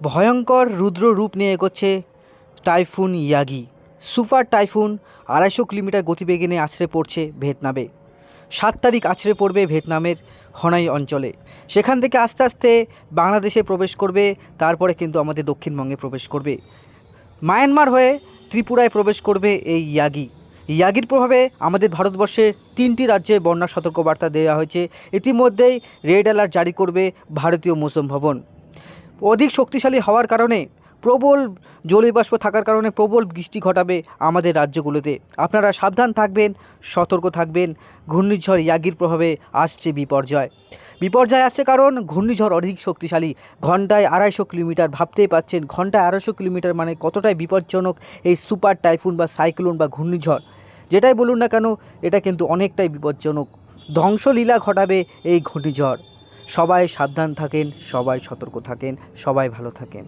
ভয়ঙ্কর রুদ্র রূপ নিয়ে এগোচ্ছে টাইফুন ইয়াগি। সুপার টাইফুন আড়াইশো কিলোমিটার গতিবেগে নিয়ে আছড়ে পড়ছে ভিয়েতনামে। সাত তারিখ আছড়ে পড়বে ভিয়েতনামের হনাই অঞ্চলে। সেখান থেকে আস্তে আস্তে বাংলাদেশে প্রবেশ করবে, তারপরে কিন্তু আমাদের দক্ষিণবঙ্গে প্রবেশ করবে। মায়ানমার হয়ে ত্রিপুরায় প্রবেশ করবে এই ইয়াগি। ইয়াগির প্রভাবে আমাদের ভারতবর্ষের তিনটি রাজ্যে বন্যা সতর্কবার্তা দেওয়া হয়েছে। ইতিমধ্যেই রেড অ্যালার্ট জারি করবে ভারতীয় মৌসুম ভবন। অধিক শক্তিশালী হওয়ার কারণে প্রবল জলীয়বাষ্প থাকার কারণে প্রবল বৃষ্টি ঘটাবে আমাদের রাজ্যগুলোতে। আপনারা সাবধান থাকবেন, সতর্ক থাকবেন, ঘূর্ণিঝড় ইয়াগির প্রভাবে আসছে বিপর্যয়। বিপর্যয় আসছে কারণ ঘূর্ণিঝড় অধিক শক্তিশালী। ঘন্টায় আড়াইশো কিলোমিটার ভাবতেই পাচ্ছেন, ঘন্টায় আড়াইশো কিলোমিটার মানে কতটাই বিপজ্জনক এই সুপার টাইফুন বা সাইক্লোন বা ঘূর্ণিঝড়। যেটাই বলুন না কেন, এটা কিন্তু অনেকটাই বিপজ্জনক। ধ্বংসলীলা ঘটাবে এই ঘূর্ণিঝড়। সবাই সাবধান থাকেন সবাই সতর্ক থাকেন সবাই ভালো থাকেন।